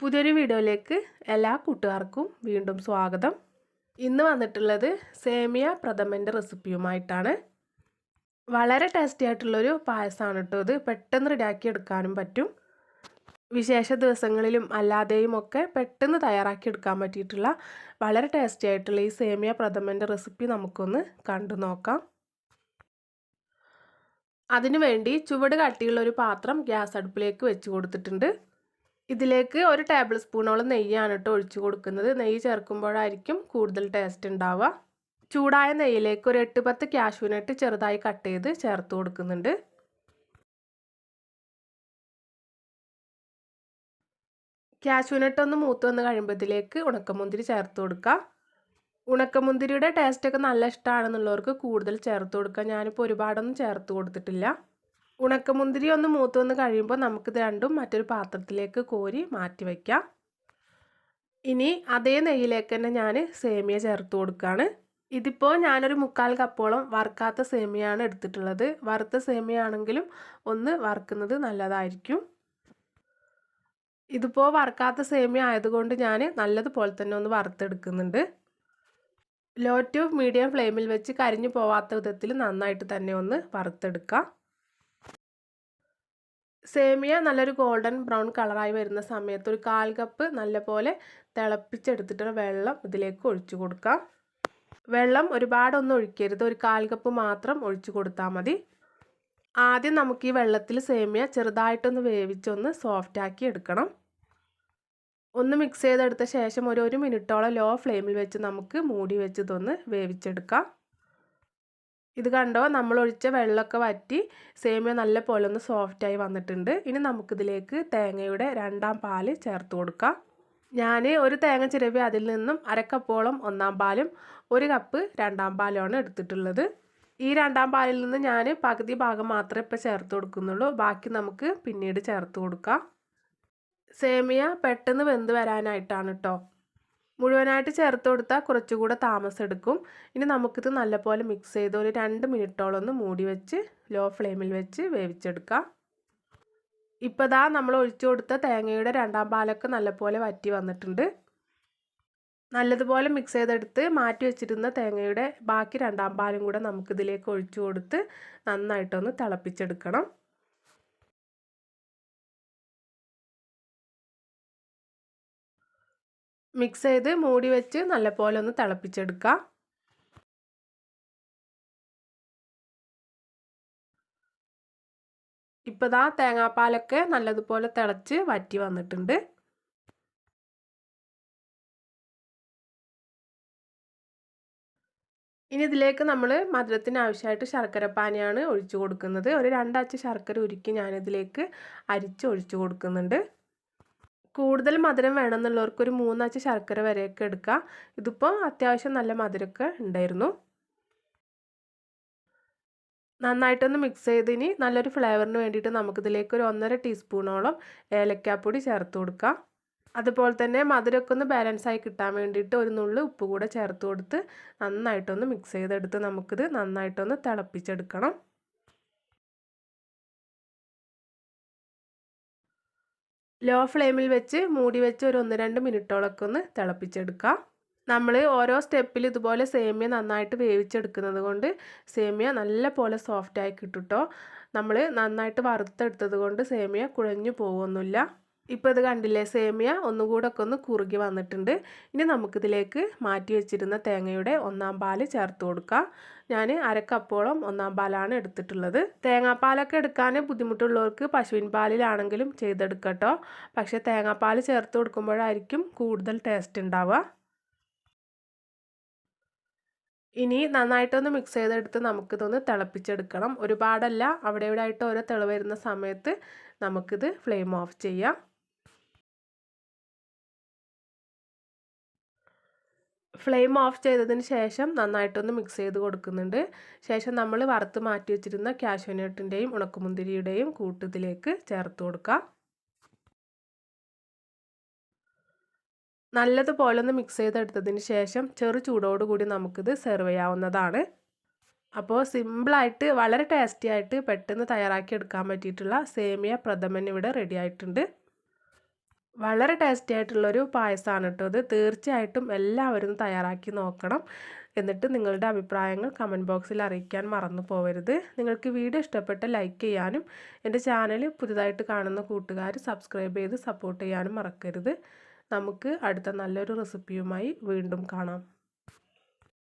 പുതിയൊരു വീഡിയോയിലേക്ക് എല്ലാ കൂട്ടുകാർക്കും വീണ്ടും സ്വാഗതം. ഇന്ന് വന്നിട്ടുള്ളത് സേമിയ പ്രഥമന്റെ റെസിപ്പിയുമായിട്ടാണ്. വളരെ ടേസ്റ്റി ആയിട്ടുള്ളൊരു പായസമാണ് കേട്ടോ ഇത്. പെട്ടെന്ന് റെഡിയാക്കി എടുക്കാനും പറ്റും. വിശേഷ ദിവസങ്ങളിലും അല്ലാതെയും ഒക്കെ പെട്ടെന്ന് തയ്യാറാക്കി എടുക്കാൻ പറ്റിയിട്ടുള്ള വളരെ ടേസ്റ്റി ആയിട്ടുള്ള ഈ സേമിയ പ്രഥമന്റെ റെസിപ്പി നമുക്കൊന്ന് കണ്ടു നോക്കാം. അതിനുവേണ്ടി ചുവട് കട്ടിയുള്ള ഒരു പാത്രം ഗ്യാസ് അടുപ്പിലേക്ക് വെച്ച് കൊടുത്തിട്ടുണ്ട്. ഇതിലേക്ക് ഒരു ടേബിൾ സ്പൂണോളം നെയ്യാണ് കേട്ടോ ഒഴിച്ചു കൊടുക്കുന്നത്. നെയ്യ് ചേർക്കുമ്പോഴായിരിക്കും കൂടുതൽ ടേസ്റ്റ് ഉണ്ടാവുക ചൂടായ നെയ്യിലേക്ക് ഒരു എട്ട് പത്ത് കാഷ്യൂനട്ട് ചെറുതായി കട്ട് ചെയ്ത് ചേർത്ത് കൊടുക്കുന്നുണ്ട്. കാഷ്യൂനട്ട് ഒന്ന് മൂത്ത് വന്ന് കഴിയുമ്പോഴത്തേക്ക് ഉണക്കമുന്തിരി ചേർത്ത് കൊടുക്കുക. ഉണക്കമുന്തിരിയുടെ ടേസ്റ്റൊക്കെ നല്ല ഇഷ്ടമാണെന്നുള്ളവർക്ക് കൂടുതൽ ചേർത്ത് കൊടുക്കുക. ഞാനിപ്പോൾ ഒരുപാടൊന്നും ചേർത്ത് കൊടുത്തിട്ടില്ല. ഉണക്കമുന്തിരി ഒന്ന് മൂത്ത് വന്ന് കഴിയുമ്പോൾ നമുക്കിത് രണ്ടും മറ്റൊരു പാത്രത്തിലേക്ക് കോരി മാറ്റി വയ്ക്കാം. ഇനി അതേ നെയ്യിലേക്ക് തന്നെ ഞാൻ സേമിയ ചേർത്ത് കൊടുക്കുകയാണ്. ഇതിപ്പോൾ ഞാനൊരു മുക്കാൽ കപ്പോളം വറുക്കാത്ത സേമിയാണ് എടുത്തിട്ടുള്ളത്. വറുത്ത സേമിയ ആണെങ്കിലും ഒന്ന് വറുക്കുന്നത് നല്ലതായിരിക്കും. ഇതിപ്പോൾ വറുക്കാത്ത സേമിയ ആയതുകൊണ്ട് ഞാൻ നല്ലതുപോലെ തന്നെ ഒന്ന് വറുത്തെടുക്കുന്നുണ്ട്. ലോ ടു മീഡിയം ഫ്ലെയിമിൽ വെച്ച് കരിഞ്ഞു പോവാത്ത വിധത്തിൽ നന്നായിട്ട് തന്നെ ഒന്ന് വറുത്തെടുക്കാം. സേമിയ നല്ലൊരു ഗോൾഡൻ ബ്രൗൺ കളറായി വരുന്ന സമയത്ത് ഒരു കാൽ കപ്പ് നല്ലപോലെ തിളപ്പിച്ചെടുത്തിട്ട് വെള്ളം ഇതിലേക്ക് ഒഴിച്ചു കൊടുക്കാം. വെള്ളം ഒരുപാടൊന്നും ഒഴിക്കരുത്. ഒരു കാൽ കപ്പ് മാത്രം ഒഴിച്ചു കൊടുത്താൽ മതി. ആദ്യം നമുക്ക് ഈ വെള്ളത്തിൽ സേമിയ ചെറുതായിട്ടൊന്ന് വേവിച്ചൊന്ന് സോഫ്റ്റാക്കി എടുക്കണം. ഒന്ന് മിക്സ് ചെയ്തെടുത്ത ശേഷം ഒരു ഒരു മിനിറ്റോളം ലോ ഫ്ലെയിമിൽ വെച്ച് നമുക്ക് മൂടി വെച്ച് ഇതൊന്ന് വേവിച്ചെടുക്കാം. ഇത് കണ്ടോ? നമ്മൾ ഒഴിച്ച വെള്ളമൊക്കെ വറ്റി സേമിയ നല്ല പോലെ ഒന്ന് സോഫ്റ്റായി വന്നിട്ടുണ്ട്. ഇനി നമുക്കിതിലേക്ക് തേങ്ങയുടെ രണ്ടാം പാൽ ചേർത്ത് കൊടുക്കാം. ഞാൻ ഒരു തേങ്ങ ചിരവി അതിൽ നിന്നും അരക്കപ്പോളം ഒന്നാം പാലും ഒരു കപ്പ് രണ്ടാം പാലുമാണ് എടുത്തിട്ടുള്ളത്. ഈ രണ്ടാം പാലിൽ നിന്ന് ഞാൻ പകുതി ഭാഗം മാത്രമേ ഇപ്പോൾ ചേർത്ത് കൊടുക്കുന്നുള്ളൂ. ബാക്കി നമുക്ക് പിന്നീട് ചേർത്ത് കൊടുക്കാം. സേമിയ പെട്ടെന്ന് വെന്ത് വരാനായിട്ടാണ് കേട്ടോ മുഴുവനായിട്ട് ചേർത്ത് കൊടുത്താൽ കുറച്ചുകൂടെ താമസം എടുക്കും ഇനി നമുക്കിത് നല്ലപോലെ മിക്സ് ചെയ്ത് ഒരു രണ്ട് മിനിറ്റോളം ഒന്ന് മൂടി വെച്ച് ലോ ഫ്ലെയിമിൽ വെച്ച് വേവിച്ചെടുക്കാം. ഇപ്പോൾ ദാ നമ്മൾ ഒഴിച്ചു കൊടുത്ത തേങ്ങയുടെ രണ്ടാം പാലൊക്കെ നല്ലപോലെ വറ്റി വന്നിട്ടുണ്ട്. നല്ലതുപോലെ മിക്സ് ചെയ്തെടുത്ത് മാറ്റി വെച്ചിരുന്ന തേങ്ങയുടെ ബാക്കി രണ്ടാം പാലും കൂടെ നമുക്കിതിലേക്ക് ഒഴിച്ചു കൊടുത്ത് നന്നായിട്ടൊന്ന് തിളപ്പിച്ചെടുക്കണം. മിക്സ് ചെയ്ത് മൂടി വെച്ച് നല്ലപോലെ ഒന്ന് തിളപ്പിച്ചെടുക്കാം. ഇപ്പോൾ ദാ തേങ്ങാപ്പാലൊക്കെ നല്ലതുപോലെ തിളച്ച് വറ്റി വന്നിട്ടുണ്ട്. ഇനി ഇതിലേക്ക് നമ്മൾ മധുരത്തിന് ആവശ്യമായിട്ട് ശർക്കര പാനിയാണ് ഒഴിച്ചു കൊടുക്കുന്നത്. ഒരു രണ്ടാഴ്ച ശർക്കര ഉരുക്കി ഞാനിതിലേക്ക് അരിച്ച് ഒഴിച്ചു കൊടുക്കുന്നുണ്ട്. കൂടുതൽ മധുരം വേണമെന്നുള്ളവർക്ക് ഒരു മൂന്നാഴ്ച ശർക്കര വരെയൊക്കെ എടുക്കാം ഇതിപ്പോൾ അത്യാവശ്യം നല്ല മധുരമൊക്കെ ഉണ്ടായിരുന്നു. നന്നായിട്ടൊന്ന് മിക്സ് ചെയ്തിനി. നല്ലൊരു ഫ്ലേവറിന് വേണ്ടിയിട്ട് നമുക്കിതിലേക്ക് ഒരു ഒന്നര ടീസ്പൂണോളം ഏലക്കാപ്പൊടി ചേർത്ത് കൊടുക്കാം. അതുപോലെ തന്നെ മധുരമൊക്കെ ഒന്ന് ബാലൻസായി കിട്ടാൻ വേണ്ടിയിട്ട് ഒരു നുള്ളു ഉപ്പ് കൂടെ ചേർത്ത് കൊടുത്ത് നന്നായിട്ടൊന്ന് മിക്സ് ചെയ്തെടുത്ത് നമുക്കിത് നന്നായിട്ടൊന്ന് തിളപ്പിച്ചെടുക്കണം. ലോ ഫ്ലെയിമിൽ വെച്ച് മൂടി വെച്ച് ഒരു ഒന്ന് രണ്ട് മിനിറ്റോളൊക്കെ ഒന്ന് തിളപ്പിച്ചെടുക്കാം. നമ്മൾ ഓരോ സ്റ്റെപ്പിൽ ഇതുപോലെ സേമിയ നന്നായിട്ട് വേവിച്ചെടുക്കുന്നത് കൊണ്ട് സേമിയ നല്ല പോലെ സോഫ്റ്റായി കിട്ടുട്ടോ. നമ്മൾ നന്നായിട്ട് വറുത്തെടുത്തത് കൊണ്ട് സേമിയ കുഴഞ്ഞു പോകുന്നില്ല. ഇപ്പോൾ ഇത് കണ്ടില്ലേ സേമിയ ഒന്നുകൂടെ ഒക്കെ ഒന്ന് കുറുകി വന്നിട്ടുണ്ട്. ഇനി നമുക്കിതിലേക്ക് മാറ്റി വെച്ചിരുന്ന തേങ്ങയുടെ ഒന്നാം പാൽ ചേർത്ത് കൊടുക്കാം. ഞാൻ അരക്കപ്പോളം ഒന്നാം പാലാണ് എടുത്തിട്ടുള്ളത്. തേങ്ങാപ്പാലൊക്കെ എടുക്കാൻ ബുദ്ധിമുട്ടുള്ളവർക്ക് പശുവിൻ പാലിലാണെങ്കിലും ചെയ്തെടുക്കട്ടോ. പക്ഷേ തേങ്ങാപ്പാൽ ചേർത്ത് കൊടുക്കുമ്പോഴായിരിക്കും കൂടുതൽ ടേസ്റ്റ് ഉണ്ടാവുക. ഇനി നന്നായിട്ടൊന്ന് മിക്സ് ചെയ്തെടുത്ത് നമുക്കിതൊന്ന് തിളപ്പിച്ചെടുക്കണം. ഒരുപാടല്ല അവിടെ ഇവിടെ ആയിട്ട് ഓരോ തിള വരുന്ന സമയത്ത് നമുക്കിത് ഫ്ലെയിം ഓഫ് ചെയ്യാം. ഫ്ലെയിം ഓഫ് ചെയ്തതിന് ശേഷം നന്നായിട്ടൊന്ന് മിക്സ് ചെയ്ത് കൊടുക്കുന്നുണ്ട്. ശേഷം നമ്മൾ വറുത്ത് മാറ്റി വെച്ചിരുന്ന കാഷ്യൂനട്ടിന്റെയും ഉണക്കമുന്തിരിയുടെയും കൂട്ടത്തിലേക്ക് ചേർത്ത് കൊടുക്കാം. നല്ലതുപോലെ ഒന്ന് മിക്സ് ചെയ്തെടുത്തതിന് ശേഷം ചെറു ചൂടോടുകൂടി നമുക്കിത് സെർവ് ചെയ്യാവുന്നതാണ്. അപ്പോൾ സിമ്പിളായിട്ട് വളരെ ടേസ്റ്റി ആയിട്ട് പെട്ടെന്ന് തയ്യാറാക്കി എടുക്കാൻ പറ്റിയിട്ടുള്ള സേമിയ പ്രഥമൻ ഇവിടെ റെഡി ആയിട്ടുണ്ട്. വളരെ ടേസ്റ്റി ആയിട്ടുള്ളൊരു പായസമാണ് കേട്ടോ ഇത്. തീർച്ചയായിട്ടും എല്ലാവരും തയ്യാറാക്കി നോക്കണം. എന്നിട്ട് നിങ്ങളുടെ അഭിപ്രായങ്ങൾ കമന്റ് ബോക്സിൽ അറിയിക്കാൻ മറന്നു പോകരുത് നിങ്ങൾക്ക് വീഡിയോ ഇഷ്ടപ്പെട്ട ലൈക്ക് ചെയ്യാനും എന്റെ ചാനൽ പുതുതായിട്ട് കാണുന്ന കൂട്ടുകാർ സബ്സ്ക്രൈബ് ചെയ്ത് സപ്പോർട്ട് ചെയ്യാനും മറക്കരുത്. നമുക്ക് അടുത്ത നല്ലൊരു റെസിപ്പിയുമായി വീണ്ടും കാണാം.